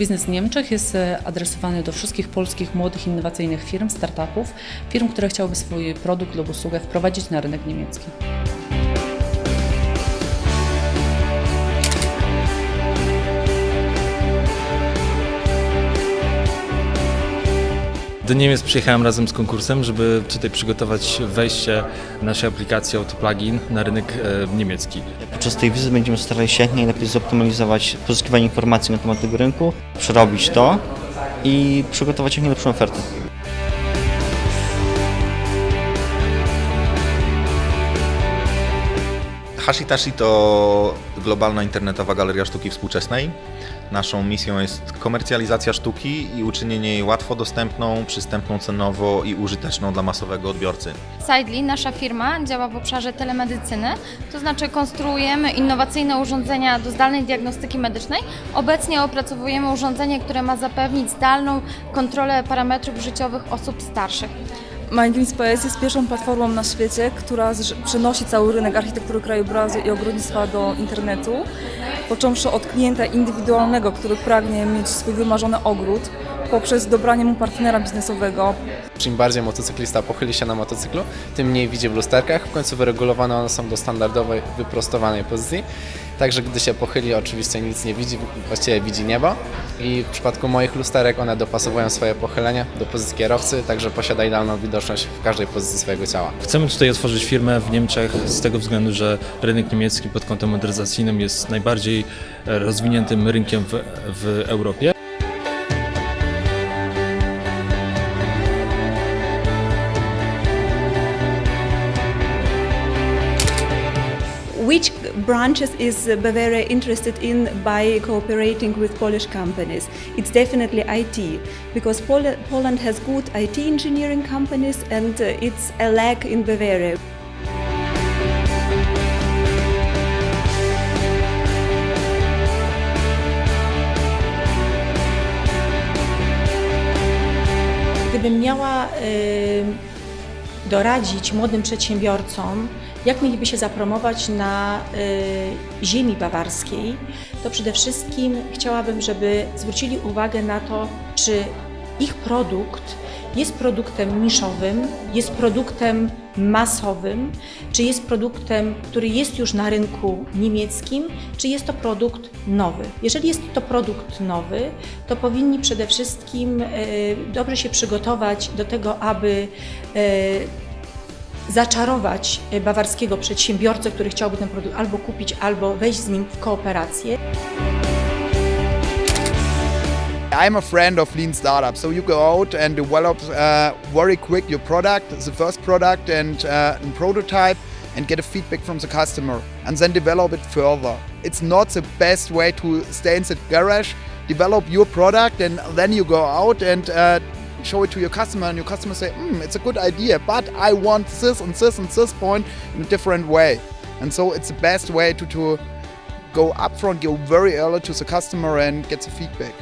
Biznes Niemczech jest e, adresowany do wszystkich polskich młodych, innowacyjnych firm, startupów, firm, które chciałyby swój produkt lub usługę wprowadzić na rynek niemiecki. Do Niemiec przyjechałem razem z konkursem, żeby tutaj przygotować wejście naszej aplikacji Autoplugin na rynek e, niemiecki. Podczas tej wizyty będziemy starali się jak najlepiej zoptymalizować pozyskiwanie informacji na temat tego rynku, przerobić to i przygotować jak najlepszą ofertę. Hashitashi to globalna internetowa galeria sztuki współczesnej. Naszą misją jest komercjalizacja sztuki i uczynienie jej łatwo dostępną, przystępną cenowo i użyteczną dla masowego odbiorcy. Sidely, nasza firma, działa w obszarze telemedycyny, to znaczy konstruujemy innowacyjne urządzenia do zdalnej diagnostyki medycznej. Obecnie opracowujemy urządzenie, które ma zapewnić zdalną kontrolę parametrów życiowych osób starszych. MindGreen.pl jest pierwszą platformą na świecie, która przenosi cały rynek architektury krajobrazu i ogrodnictwa do internetu. Począwszy od klienta indywidualnego, który pragnie mieć swój wymarzony ogród, poprzez dobranie mu partnera biznesowego, Im bardziej motocyklista pochyli się na motocyklu, tym mniej widzi w lusterkach. W końcu wyregulowane one są do standardowej, wyprostowanej pozycji. Także gdy się pochyli, oczywiście nic nie widzi, właściwie widzi niebo. I w przypadku moich lusterek one dopasowują swoje pochylenie do pozycji kierowcy, także posiada idealną widoczność w każdej pozycji swojego ciała. Chcemy tutaj otworzyć firmę w Niemczech z tego względu, że rynek niemiecki pod kątem motoryzacyjnym jest najbardziej e, rozwiniętym rynkiem w, w Europie. Which branches is Bavaria interested in by cooperating with Polish companies? It's definitely IT, because Pol- Poland has good IT engineering companies and uh, it's a lack in Bavaria. Gdybym miała y, doradzić młodym przedsiębiorcom, jak mieliby się zapromować na y, ziemi bawarskiej, to przede wszystkim chciałabym, żeby zwrócili uwagę na to, czy ich produkt jest produktem niszowym, jest produktem masowym, czy jest produktem, który jest już na rynku niemieckim, czy jest to produkt nowy. Jeżeli jest to produkt nowy, to powinni przede wszystkim e, dobrze się przygotować do tego, aby e, zaczarować e, bawarskiego przedsiębiorcę, który chciałby ten produkt albo kupić, albo wejść z nim w kooperację. I'm a friend of lean startup. So you go out and develop uh, very quick your product, the first product and, uh, and prototype, and get a feedback from the customer, and then develop it further. It's not the best way to stay in the garage, develop your product, and then you go out and uh, show it to your customer, and your customer say, hmm, "It's a good idea, but I want this and this and this point in a different way." And so it's the best way to to go upfront, go very early to the customer, and get the feedback.